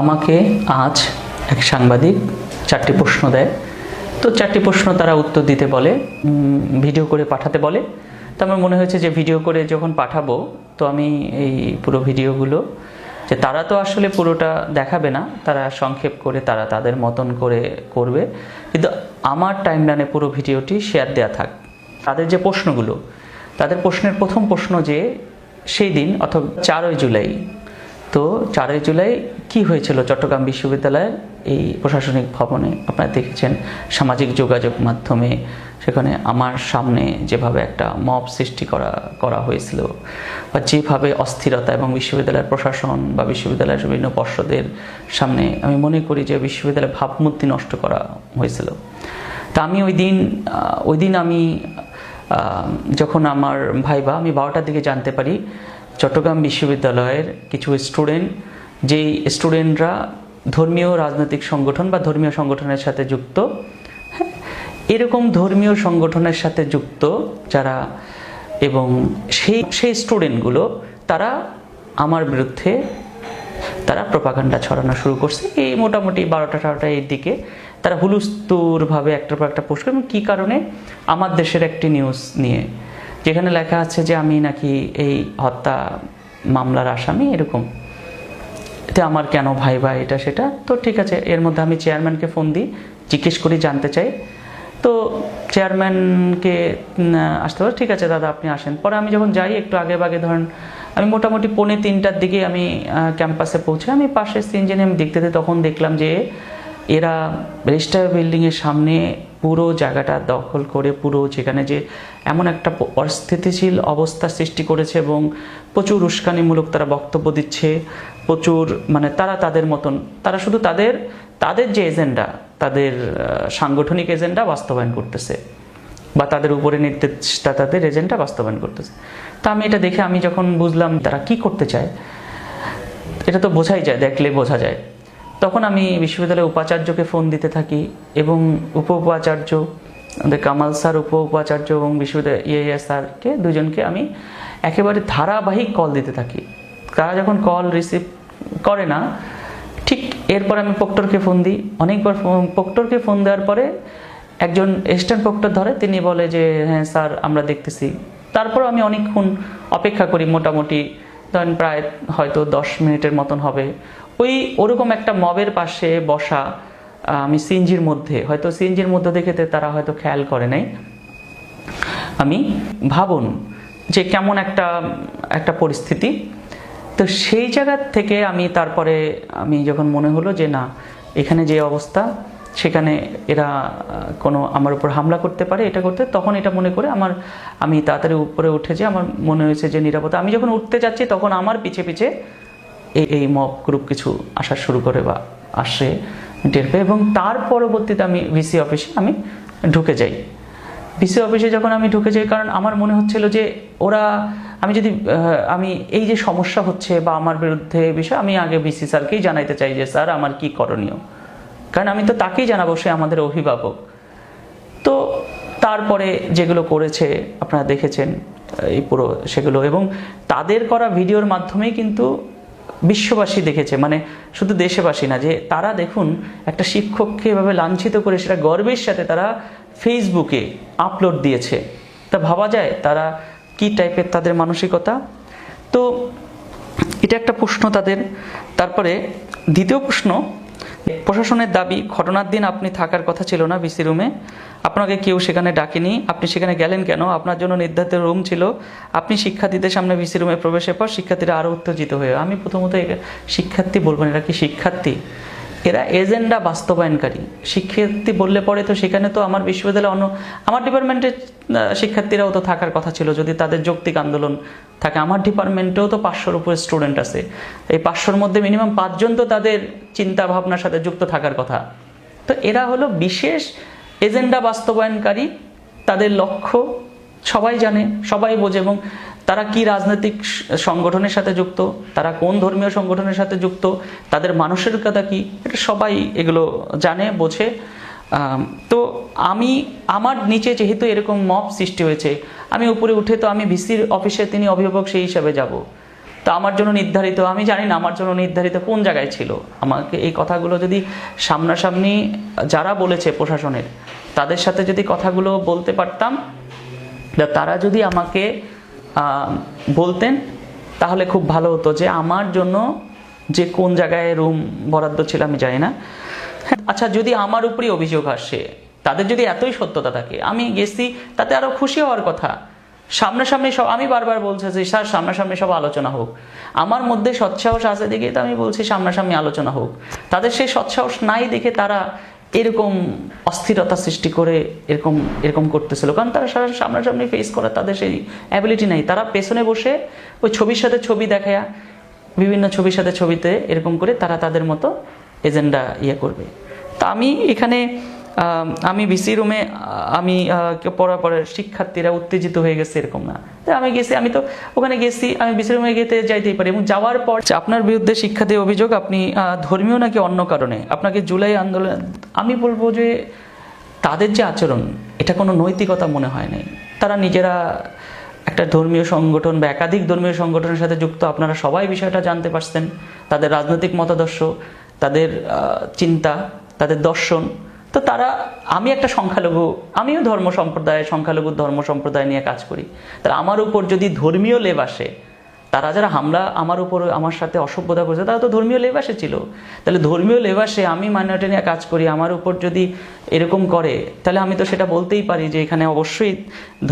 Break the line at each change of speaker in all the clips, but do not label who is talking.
আমাকে আজ এক সাংবাদিক চারটি প্রশ্ন দেয়। তো চারটি প্রশ্ন তারা উত্তর দিতে বলে ভিডিও করে পাঠাতে বলে। তো আমার মনে হয়েছে যে ভিডিও করে যখন পাঠাবো, তো আমি এই পুরো ভিডিওগুলো যে তারা তো আসলে পুরোটা দেখাবে না, তারা সংক্ষেপ করে তারা তাদের মতন করে করবে। কিন্তু আমার টাইমলাইনে পুরো ভিডিওটি শেয়ার দেওয়া থাক। তাদের যে প্রশ্নগুলো, তাদের প্রশ্নের প্রথম প্রশ্ন যে, সেই দিন, অথবা চারই জুলাই তো চারই জুলাই কি হয়েছিল? চট্টগ্রাম বিশ্ববিদ্যালয়ের এই প্রশাসনিক ভবনে আপনারা দেখেছেন সামাজিক যোগাযোগ মাধ্যমে সেখানে আমার সামনে যেভাবে একটা মব সৃষ্টি করা করা হয়েছিল বা যেভাবে অস্থিরতা এবং বিশ্ববিদ্যালয়ের প্রশাসন বা বিশ্ববিদ্যালয়ের বিভিন্ন পর্ষদের সামনে আমি মনে করি যে বিশ্ববিদ্যালয়ের ভাবমূর্তি নষ্ট করা হয়েছিল। তা আমি ওই দিন ওই দিন আমি যখন আমার ভাইবা আমি বারোটার দিকে জানতে পারি চট্টগ্রাম বিশ্ববিদ্যালয়ের কিছু স্টুডেন্ট যেই স্টুডেন্টরা ধর্মীয় রাজনৈতিক সংগঠন বা ধর্মীয় সংগঠনের সাথে যুক্ত হ্যাঁ, এরকম ধর্মীয় সংগঠনের সাথে যুক্ত যারা এবং সেই সেই স্টুডেন্টগুলো তারা আমার বিরুদ্ধে তারা প্রপাগান্ডা ছড়ানো শুরু করছে। এই মোটামুটি বারোটা টারোটা এর দিকে তারা হুলুস্তুরভাবে একটার পর একটা পোস্ট করে এবং কী কারণে আমার দেশের একটি নিউজ নিয়ে যেখানে লেখা আছে যে আমি নাকি এই হত্যা মামলার আসামি এরকম। এতে আমার কেন ভাই ভাই এটা সেটা? তো ঠিক আছে, এর মধ্যে আমি চেয়ারম্যানকে ফোন দিই, জিজ্ঞেস করি, জানতে চাই। তো চেয়ারম্যানকে আসতে পারে ঠিক আছে দাদা, আপনি আসেন। পরে আমি যখন যাই, একটু আগে বাগে ধরেন, আমি মোটামুটি পৌনে তিনটার দিকে আমি ক্যাম্পাসে পৌঁছে আমি পাশের সিনজেনে আমি দেখতে তখন দেখলাম যে, এরা রেজিস্টার বিল্ডিংয়ের সামনে পুরো জায়গাটা দখল করে পুরো যেখানে যে এমন একটা অস্থিতিশীল অবস্থা সৃষ্টি করেছে এবং প্রচুর উস্কানিমূলক তারা বক্তব্য দিচ্ছে, প্রচুর মানে তারা তাদের মতন, তারা শুধু তাদের তাদের যে এজেন্ডা, তাদের সাংগঠনিক এজেন্ডা বাস্তবায়ন করতেছে বা তাদের উপরে নির্দেশটা, তাদের এজেন্ডা বাস্তবায়ন করতেছে। তা আমি এটা দেখে আমি যখন বুঝলাম তারা কি করতে চায়, এটা তো বোঝাই যায়, দেখলে বোঝা যায়। তখন আমি বিশ্ববিদ্যালয়ের উপাচার্যকে ফোন দিতে থাকি এবং উপ উপাচার্য আমাদের কামাল স্যার উপ উপাচার্য এবং বিশ্ববিদ্যালয় ইয়ে স্যারকে দুজনকে আমি একেবারে ধারাবাহিক কল দিতে থাকি। তারা যখন কল রিসিভ করে না, ঠিক এরপর আমি প্রক্টরকে ফোন দিই। অনেকবার প্রক্টরকে ফোন দেওয়ার পরে একজন এস্টার্ন প্রক্টর ধরে, তিনি বলে যে হ্যাঁ স্যার, আমরা দেখতেছি। তারপর আমি অনেকক্ষণ অপেক্ষা করি, মোটামুটি ধরেন প্রায় হয়তো দশ মিনিটের মতন হবে। ওই ওরকম একটা মবের পাশে বসা আমি সিএনজির মধ্যে, হয়তো সিএনজির মধ্যে দেখেতে তারা হয়তো খেয়াল করে নাই। আমি ভাবুন যে কেমন একটা একটা পরিস্থিতি। তো সেই জায়গা থেকে আমি তারপরে আমি যখন মনে হলো যে না, এখানে যে অবস্থা, সেখানে এরা কোনো আমার উপর হামলা করতে পারে, এটা করতে, তখন এটা মনে করে আমার, আমি তাড়াতাড়ি উপরে উঠে যে আমার মনে হয়েছে যে নিরাপত্তা। আমি যখন উঠতে যাচ্ছি তখন আমার পিছে পিছে এই এই মব গ্রুপ কিছু আসা শুরু করে বা আসে, টের পেয়ে এবং তার পরবর্তীতে আমি ভিসি অফিসে আমি ঢুকে যাই। ভিসি অফিসে যখন আমি ঢুকে যাই, কারণ আমার মনে হচ্ছিল যে ওরা, আমি যদি আমি এই যে সমস্যা হচ্ছে বা আমার বিরুদ্ধে বিষয়ে আমি আগে ভিসি স্যারকেই জানাইতে চাই যে, স্যার, আমার কি করণীয়? কারণ আমি তো তাকেই জানাব, সে আমাদের অভিভাবক। তো তারপরে যেগুলো করেছে, আপনারা দেখেছেন এই পুরো সেগুলো এবং তাদের করা ভিডিওর মাধ্যমেই কিন্তু বিশ্ববাসী দেখেছে মানে শুধু দেশবাসী না, যে তারা দেখুন একটা শিক্ষককে এভাবে লাঞ্ছিত করে সেটা গর্বের সাথে তারা ফেসবুকে আপলোড দিয়েছে। তা ভাবা যায় তারা কি টাইপের তাদের মানসিকতা? তো এটা একটা প্রশ্ন তাদের। তারপরে দ্বিতীয় প্রশ্ন, প্রশাসনের দাবি, ঘটনার দিন আপনি থাকার কথা ছিল না বিসি রুমে। আপনাকে কেউ সেখানে ডাকেনি, আপনি সেখানে গেলেন কেন? আপনার জন্য নির্ধারিত রুম ছিল। আপনি শিক্ষার্থীদের সামনে বিসি রুমে প্রবেশের পর শিক্ষার্থীরা আরও উত্তেজিত হয়ে, আমি প্রথমত শিক্ষার্থী বলব না, এরা কি শিক্ষার্থী? এরা এজেন্ডা বাস্তবায়নকারী। শিক্ষার্থী বললে পরে তো সেখানে তো আমার বিশ্ববিদ্যালয়ে অন্য, আমার ডিপার্টমেন্টের শিক্ষার্থীরাও তো থাকার কথা ছিল, যদি তাদের যৌক্তিক আন্দোলন থাকে। আমার ডিপার্টমেন্টেও তো পাঁচশোর উপরে স্টুডেন্ট আছে। এই পাঁচশোর মধ্যে মিনিমাম পাঁচজন তো তাদের চিন্তা ভাবনার সাথে যুক্ত থাকার কথা। তো এরা হলো বিশেষ এজেন্ডা বাস্তবায়নকারী, তাদের লক্ষ্য, সবাই জানে, সবাই বোঝে এবং তারা কি রাজনৈতিক সংগঠনের সাথে যুক্ত, তারা কোন ধর্মীয় সংগঠনের সাথে যুক্ত, তাদের মানসিকতা কি, এটা সবাই এগুলো জানে, বোঝে। তো আমি, আমার নিচে যেহেতু এরকম মব সৃষ্টি হয়েছে, আমি উপরে উঠে তো আমি ভিসির অফিসে তিনি অভিভাবক সেই হিসাবে যাব। তো আমার জন্য নির্ধারিত, আমি জানি না আমার জন্য নির্ধারিত কোন জায়গায় ছিল। আমাকে এই কথাগুলো যদি সামনাসামনি যারা বলেছে প্রশাসনের, তাদের সাথে যদি কথাগুলো বলতে পারতাম তারা যদি আমাকে বলতেন, তাহলে খুব ভালো হতো যে আমার জন্য যে কোন জায়গায় রুম বরাদ্দ ছিল আমি জানি না। আচ্ছা যদি আমার উপরই অভিযোগ আসে, তাদের যদি এতই সত্যতা থাকে, আমি গেছি, তাতে আরও খুশি হওয়ার কথা। সামনাসামনি সব আমি বারবার বলছি যে, স্যার, সামনাসামনি সব আলোচনা হোক। আমার মধ্যে সৎসাহস আছে দেখে তো আমি বলছি, সামনাসামনি আলোচনা হোক। তাদের সেই সৎসাহস নাই দেখে তারা এরকম অস্থিরতা সৃষ্টি করে এরকম এরকম করতেছিল। কারণ তারা সারা সামনাসামনি ফেস করা তাদের সেই অ্যাবিলিটি নাই। তারা পেছনে বসে ওই ছবির সাথে ছবি দেখায়া, বিভিন্ন ছবির সাথে ছবিতে এরকম করে তারা তাদের মতো এজেন্ডা ইয়ে করবে। তা আমি এখানে আম, বিসি রুমে আমি পড়ার পরে শিক্ষার্থীরা উত্তেজিত হয়ে গেছে এরকম না। আমি গেছি আমি তো ওখানে গেছি আমি বিসি রুমে গেতে যাইতেই পারি। এবং যাওয়ার পর আপনার বিরুদ্ধে শিক্ষার্থী অভিযোগ আপনি ধর্মীয় নাকি অন্য কারণে? আপনাকে জুলাই আন্দোলন আমি বলব যে তাদের যে আচরণ এটা কোনো নৈতিকতা মনে হয় নাই। তারা নিজেরা একটা ধর্মীয় সংগঠন বা একাধিক ধর্মীয় সংগঠনের সাথে যুক্ত আপনারা সবাই বিষয়টা জানতে পারছেন। তাদের রাজনৈতিক মতাদর্শ তাদের চিন্তা তাদের দর্শন তো তারা, আমি একটা সংখ্যালঘু, আমিও ধর্ম সম্প্রদায়, সংখ্যালঘু ধর্ম সম্প্রদায় নিয়ে কাজ করি। তাহলে আমার উপর যদি ধর্মীয় লেব আসে, তারা যারা হামলা আমার উপর, আমার সাথে অসভ্যতা করেছে, তারা তো ধর্মীয় লেবাসে ছিল তাহলে ধর্মীয় লেবাসে আমি মাইনরিটি নিয়ে কাজ করি, আমার উপর যদি এরকম করে, তাহলে আমি তো সেটা বলতেই পারি যে এখানে অবশ্যই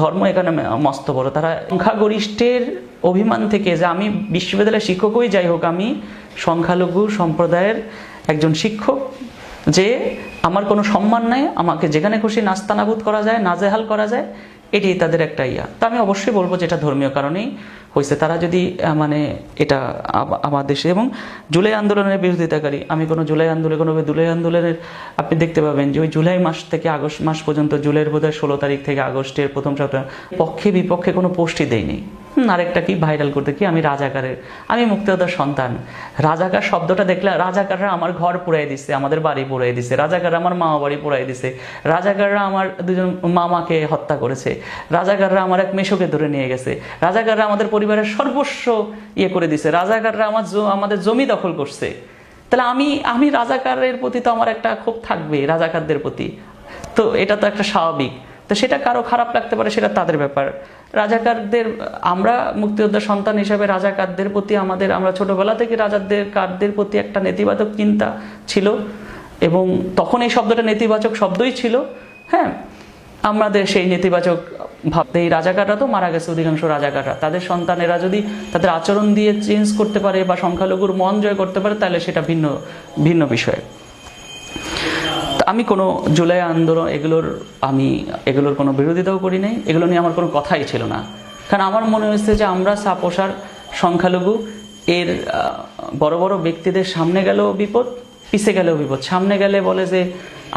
ধর্ম এখানে মস্ত বড়। তারা সংখ্যাগরিষ্ঠের অভিমান থেকে যে আমি বিশ্ববিদ্যালয়ের শিক্ষকই যাই হোক, আমি সংখ্যালঘু সম্প্রদায়ের একজন শিক্ষক যে আমার কোনো সম্মান নাই, আমাকে যেখানে খুশি নাস্তানাবুদ করা যায়, নাজেহাল করা যায় এটি তাদের একটা ইয়া। তা আমি অবশ্যই বলব যে এটা ধর্মীয় কারণেই হয়েছে। তারা যদি মানে এটা আমার দেশে এবং জুলাই আন্দোলনের বিরোধিতাকারী, আমি কোনো জুলাই আন্দোলন কোনো জুলাই আন্দোলনের, আপনি দেখতে পাবেন যে ওই জুলাই মাস থেকে আগস্ট মাস পর্যন্ত, জুলাইয়ের বোধহয় ষোলো তারিখ থেকে আগস্টের প্রথম সপ্তাহ পক্ষে বিপক্ষে কোনো পোস্টই দেয়নি। আরেকটা কি ভাইরাল করতে, কি আমি রাজাকারের, আমি মুক্তিযোদ্ধার সন্তান। রাজাকার শব্দটা দেখলে রাজাকাররা আমার ঘর পুরাই দিছে, আমাদের বাড়ি পুরাই দিছে, রাজাকাররা আমার মামা বাড়ি পুরাই দিছে, রাজাকাররা আমার দুজন মামাকে হত্যা করেছে, রাজাকাররা আমার এক মেশোকে ধরে নিয়ে গেছে, রাজাকাররা আমাদের পরিবারের সর্বস্ব ইয়ে করে দিছে, রাজাকাররা আমার আমাদের জমি দখল করছে। তাহলে আমি আমি রাজাকারের প্রতি তো আমার একটা ক্ষোভ থাকবে রাজাকারদের প্রতি। তো এটা তো একটা স্বাভাবিক। তো সেটা কারও খারাপ লাগতে পারে, সেটা তাদের ব্যাপার। রাজাকারদের, আমরা মুক্তিযোদ্ধার সন্তান হিসাবে রাজাকারদের প্রতি আমাদের, আমরা ছোটবেলা থেকে রাজাদের কারদের প্রতি একটা নেতিবাচক চিন্তা ছিল এবং তখন এই শব্দটা নেতিবাচক শব্দই ছিল। হ্যাঁ আমাদের সেই নেতিবাচক ভাবতে এই রাজাকাররা তো মারা গেছে, অধিকাংশ রাজাকাররা। তাদের সন্তানেরা যদি তাদের আচরণ দিয়ে চেঞ্জ করতে পারে বা সংখ্যালঘুর মন জয় করতে পারে, তাহলে সেটা ভিন্ন ভিন্ন বিষয়। আমি কোনো জুলাই আন্দোলন, এগুলোর আমি, এগুলোর কোনো বিরোধিতাও করি নাই, এগুলো নিয়ে আমার কোনো কথাই ছিল না। কারণ আমার মনে হয়েছে যে আমরা সাপোসার সংখ্যালঘু, এর বড় বড় ব্যক্তিদের সামনে গেলেও বিপদ, পিছে গেলেও বিপদ। সামনে গেলে বলে যে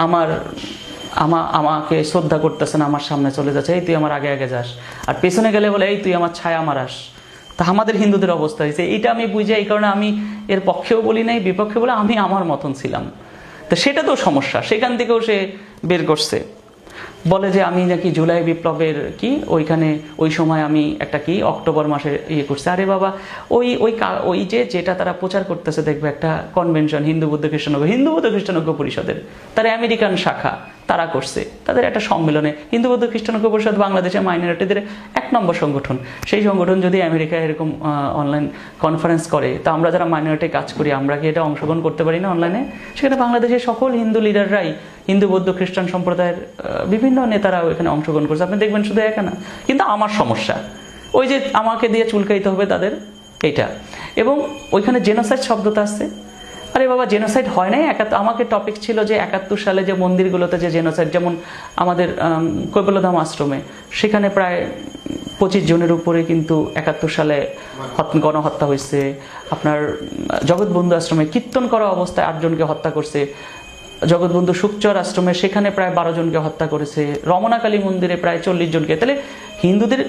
আমার, আমা, আমাকে শ্রদ্ধা করতেছে না, আমার সামনে চলে যাচ্ছে, এই তুই আমার আগে আগে যাস। আর পেছনে গেলে বলে, এই তুই আমার ছায়া মারাস। তা আমাদের হিন্দুদের অবস্থা হয়েছে। এইটা আমি বুঝি, এই কারণে আমি এর পক্ষেও বলি নাই বিপক্ষে বলে, আমি আমার মতন ছিলাম। তো সেটা তো সমস্যা। সেখান থেকেও সে বের করছে। বলে যে আমি নাকি জুলাই বিপ্লবের কি, ওইখানে ওই সময় আমি একটা কি, অক্টোবর মাসে ইয়ে করছি। আরে বাবা, ওই ওই ওই যে, যেটা তারা প্রচার করতেছে, দেখবে একটা কনভেনশন হিন্দু বৌদ্ধ খ্রিস্টানজ্ঞ হিন্দু বৌদ্ধ খ্রিস্টানজ্ঞ পরিষদের, তারা আমেরিকান শাখা। তারা করছে। তাদের একটা সম্মেলনে হিন্দু বৌদ্ধ খ্রিস্টান পরিষদ বাংলাদেশের মাইনরিটিদের এক নম্বর সংগঠন। সেই সংগঠন যদি আমেরিকায় এরকম অনলাইন কনফারেন্স করে, তা আমরা যারা মাইনরিটি কাজ করি, আমরা কি এটা অংশগ্রহণ করতে পারি না অনলাইনে সেখানে বাংলাদেশের সকল হিন্দু লিডাররাই হিন্দু বৌদ্ধ খ্রিস্টান সম্প্রদায়ের বিভিন্ন নেতারাও এখানে অংশগ্রহণ করছে। আপনি দেখবেন শুধু একা না, কিন্তু আমার সমস্যা, ওই যে আমাকে দিয়ে চুলকাইতে হবে তাদের, এইটা। এবং ওইখানে জেনোসাইড শব্দটা আসছে। আরে বাবা জেনোসাইড হয় নাই? একাত্তর আমাকে টপিক ছিল যে একাত্তর সালে যে মন্দিরগুলোতে যে জেনোসাইড যেমন আমাদের আম, কৈবল্যধাম আশ্রমে সেখানে প্রায় পঁচিশ জনের উপরে কিন্তু একাত্তর সালে গণহত্যা হয়েছে। আপনার জগৎবন্ধু আশ্রমে কীর্তন করা অবস্থায় আটজনকে হত্যা করছে। জগৎবন্ধু সুকচর আশ্রমে সেখানে প্রায় বারো জনকে হত্যা করেছে। রমনাকালী মন্দিরে প্রায় চল্লিশ জনকে। তাহলে হিন্দুদের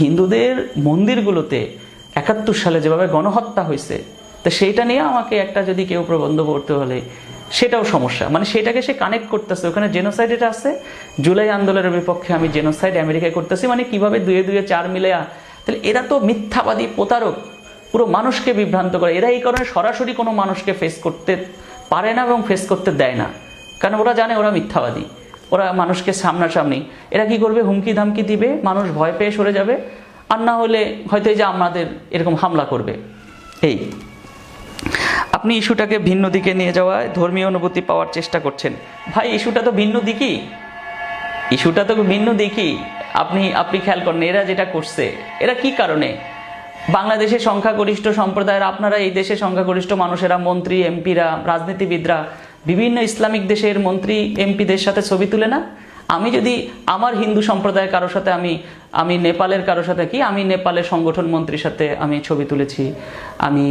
হিন্দুদের মন্দিরগুলোতে একাত্তর সালে যেভাবে গণহত্যা হয়েছে তো সেইটা নিয়ে আমাকে একটা যদি কেউ প্রবন্ধ পড়তে হলে, সেটাও সমস্যা। মানে সেটাকে সে কানেক্ট করতেছে। ওখানে জেনোসাইড এটা আছে। জুলাই আন্দোলনের বিপক্ষে আমি জেনোসাইড আমেরিকায় করতেছি। মানে কীভাবে দুয়ে দুয়ে চার মিলে তাহলে এরা তো মিথ্যাবাদী প্রতারক। পুরো মানুষকে বিভ্রান্ত করে। এরা এই কারণে সরাসরি কোনো মানুষকে ফেস করতে পারে না এবং ফেস করতে দেয় না। কারণ ওরা জানে ওরা মিথ্যাবাদী। ওরা মানুষকে সামনাসামনি, এরা কি করবে? হুমকি ধামকি দিবে। মানুষ ভয় পেয়ে সরে যাবে। আর না হলে হয়তো এই যে আমাদের এরকম হামলা করবে। এই। আপনি ইস্যুটাকে ভিন্ন দিকে নিয়ে যাওয়ায় ধর্মীয় অনুভূতি পাওয়ার চেষ্টা করছেন। ভাই, ইস্যুটা তো ভিন্ন দিকই। ইস্যুটা তো ভিন্ন দিকই। আপনি আপনি খেয়াল করেন, এরা যেটা করছে, এরা কি কারণে? বাংলাদেশের সংখ্যাগরিষ্ঠ সম্প্রদায়ের, আপনারা এই দেশে সংখ্যাগরিষ্ঠ মানুষেরা, মন্ত্রী, এমপিরা, রাজনীতিবিদরা, বিভিন্ন ইসলামিক দেশের মন্ত্রী, এমপিদের সাথে ছবি তুলে না? আমি যদি আমার হিন্দু সম্প্রদায়ের কারোর সাথে আমি আমি নেপালের কারোর সাথে কি, আমি নেপালের সংগঠন মন্ত্রীর সাথে আমি ছবি তুলেছি, আমি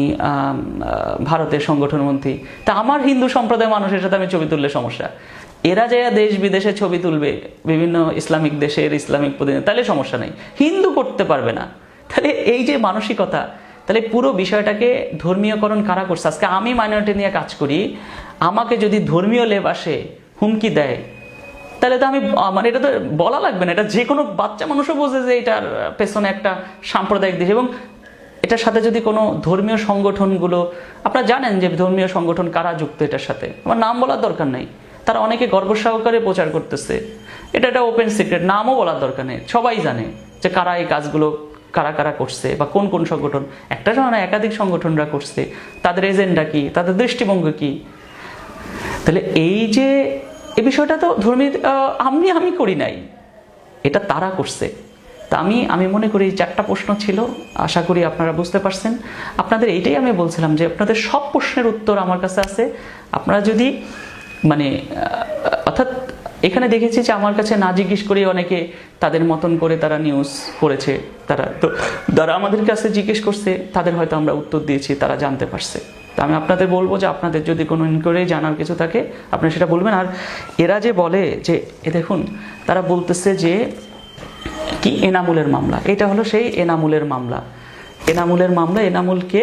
ভারতের সংগঠন মন্ত্রী। তা আমার হিন্দু সম্প্রদায়ের মানুষের সাথে আমি ছবি তুললে সমস্যা। এরা যে দেশ বিদেশে ছবি তুলবে, বিভিন্ন ইসলামিক দেশের ইসলামিক প্রতিনিধি, তাহলে সমস্যা নেই। হিন্দু করতে পারবে না। তাহলে এই যে মানসিকতা, তাহলে পুরো বিষয়টাকে ধর্মীয়করণ কারা করছে? আজকে আমি মাইনরিটি নিয়ে কাজ করি, আমাকে যদি ধর্মীয় লেব আসে হুমকি দেয় তাহলে তো আমি মানে এটা তো বলা লাগবে না। এটা যে কোনো বাচ্চা মানুষও বোঝে যে এটার পেছনে একটা সাম্প্রদায়িক দেশ। এবং এটার সাথে যদি কোনো ধর্মীয় সংগঠনগুলো, আপনারা জানেন যে ধর্মীয় সংগঠন কারা যুক্ত এটার সাথে? আমার নাম বলার দরকার নেই। তারা অনেকে গর্ব সহকারে প্রচার করতেছে। এটা একটা ওপেন সিক্রেট নামও বলার দরকার নেই। সবাই জানে যে কারা এই কাজগুলো কারা কারা করছে বা কোন কোন সংগঠন। একটা না একাধিক সংগঠনরা করছে। তাদের এজেন্ডা কি? তাদের দৃষ্টিভঙ্গি কি? তাহলে এই যে এই বিষয়টা তো ধর্মীয় আমি আমি করি নাই। এটা তারা করছে। তা আমি আমি মনে করি চারটা প্রশ্ন ছিল, আশা করি আপনারা বুঝতে পারছেন। আপনাদের এইটাই আমি বলছিলাম যে আপনাদের সব প্রশ্নের উত্তর আমার কাছে আছে। আপনারা যদি মানে অর্থাৎ এখানে দেখেছি যে আমার কাছে না জিজ্ঞেস করে অনেকে তাদের মতন করে তারা নিউজ করেছে। তারা, তো তারা আমাদের কাছে জিজ্ঞেস করছে, তাদের হয়তো আমরা উত্তর দিয়েছি, তারা জানতে পারছে। তো আমি আপনাদের বলব যে আপনাদের যদি কোনো ইনকোয়ারি জানার কিছু থাকে, আপনারা সেটা বলবেন। আর এরা যে বলে যে, এ দেখুন, তারা বলতেছে যে, কি? এনামুলের মামলা। এটা হলো সেই এনামুলের মামলা। এনামুলের মামলা, এনামুলকে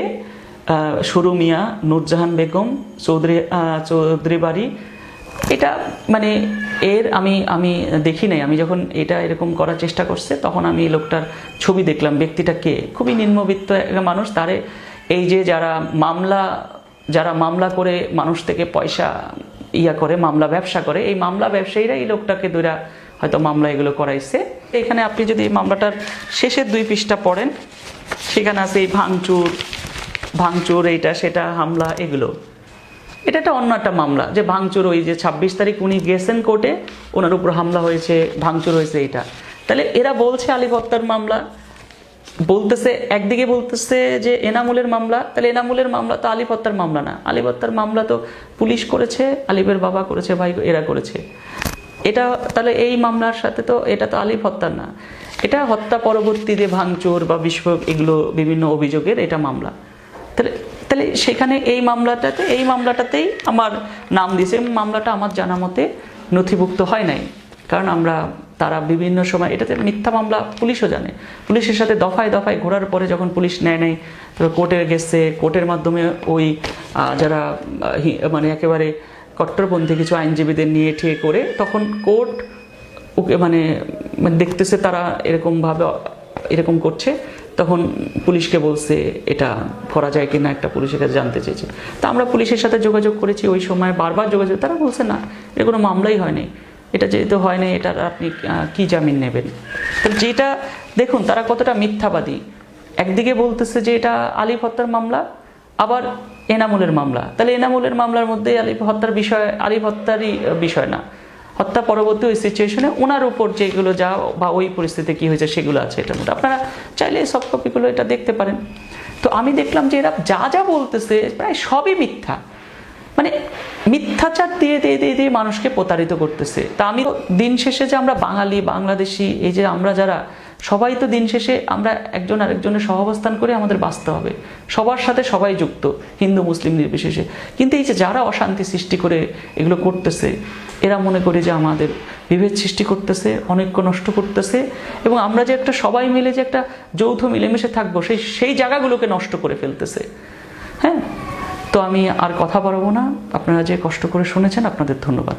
সুরু মিয়া নূরজাহান বেগম, চৌধুরী চৌধুরী বাড়ি এটা মানে এর আমি আমি দেখি নাই। আমি যখন এটা এরকম করার চেষ্টা করছে, তখন আমি লোকটার ছবি দেখলাম। ব্যক্তিটা কে? খুবই নিম্নবিত্ত মানুষ। তারে এই যে যারা মামলা যারা মামলা করে মানুষ থেকে পয়সা ইয়া করে, মামলা ব্যবসা করে, এই মামলা ব্যবসায়ীরা এই লোকটাকে দুইরা হয়তো মামলা এগুলো করাইছে। এখানে আপনি যদি মামলাটার শেষের দুই পৃষ্ঠা পড়েন, সেখানে আছে এই ভাঙচুর ভাঙচুর, এইটা, সেটা, হামলা, এগুলো। এটা একটা অন্য একটা মামলা, যে ভাঙচুর ওই যে ছাব্বিশ তারিখ উনি গেছেন কোর্টে, ওনার উপর হামলা হয়েছে, ভাঙচুর হয়েছে এটা তাহলে এরা বলছে আলিফ হত্যার মামলা বলতেছে, একদিকে বলতেছে যে এনামুলের মামলা, তাহলে এনামুলের মামলা তো আলিফ হত্যার মামলা না। আলিফ হত্যার মামলা তো পুলিশ করেছে, আলিফের বাবা করেছে, ভাই এরা করেছে। এটা তাহলে এই মামলার সাথে তো এটা তো আলিফ হত্যার না। এটা হত্যা পরবর্তীতে ভাঙচুর বা বিস্ফোরক এগুলো বিভিন্ন অভিযোগের এটা মামলা। তাহলে তাহলে সেখানে এই মামলাটাতে, এই মামলাটাতেই আমার নাম দিয়েছে মামলাটা আমার জানা মতে নথিভুক্ত হয় নাই। কারণ আমরা তারা বিভিন্ন সময়, এটাতে মিথ্যা মামলা পুলিশও জানে। পুলিশের সাথে দফায় দফায় ঘোরার পরে যখন পুলিশ নেয় নেয় তবে কোর্টে গেছে, কোর্টের মাধ্যমে ওই যারা মানে একেবারে কট্টরপন্থী কিছু আইনজীবীদের নিয়ে ঠিয়ে করে, তখন কোর্ট ওকে মানে মানে দেখতেছে তারা এরকমভাবে, এরকম করছে, তখন পুলিশকে বলছে এটা করা যায় কিনা, একটা পুলিশের কাছে জানতে চেয়েছে। তা আমরা পুলিশের সাথে যোগাযোগ করেছি, ওই সময় বারবার যোগাযোগ, তারা বলছে না এটা কোনো মামলাই হয়নি। এটা যেহেতু হয়নি এটার আপনি কি জামিন নেবেন? তো যেটা, দেখুন, তারা কতটা মিথ্যাবাদী। একদিকে বলতেছে যে এটা আলিফ হত্যার মামলা, আবার এনামুলের মামলা। তাহলে এনামুলের মামলার মধ্যে আলিফ হত্যার বিষয়, আলিফ হত্যারই বিষয় না। হত্যা পরবর্তী ওই সিচুয়েশনে ওনার উপর যেগুলো যা বা ওই পরিস্থিতি কি হয়েছে সেগুলো আছে এটার মধ্যে। আপনারা চাইলে সব কপিগুলো এটা দেখতে পারেন। তো আমি দেখলাম যে এরা যা যা বলতেছে, প্রায় সবই মিথ্যা। মানে মিথ্যাচার দিয়ে দিয়ে দিয়ে দিয়ে মানুষকে প্রতারিত করতেছে। তা আমি দিন শেষে যে আমরা বাঙালি, বাংলাদেশি, এই যে আমরা যারা, সবাই তো দিন শেষে আমরা একজন আরেকজনের সহাবস্থান করে আমাদের বাঁচতে হবে। সবার সাথে সবাই যুক্ত, হিন্দু, মুসলিম নির্বিশেষে। কিন্তু এই যে যারা অশান্তি সৃষ্টি করে এগুলো করতেছে, এরা মনে করে যে আমাদের বিভেদ সৃষ্টি করতেছে, অনৈক্য নষ্ট করতেছে এবং আমরা যে একটা সবাই মিলে যে একটা যৌথ মিলেমিশে থাকব, সেই সেই জায়গাগুলোকে নষ্ট করে ফেলতেছে। হ্যাঁ? তো আমি আর কথা বাড়াবো না। আপনারা যে কষ্ট করে শুনেছেন আপনাদের ধন্যবাদ।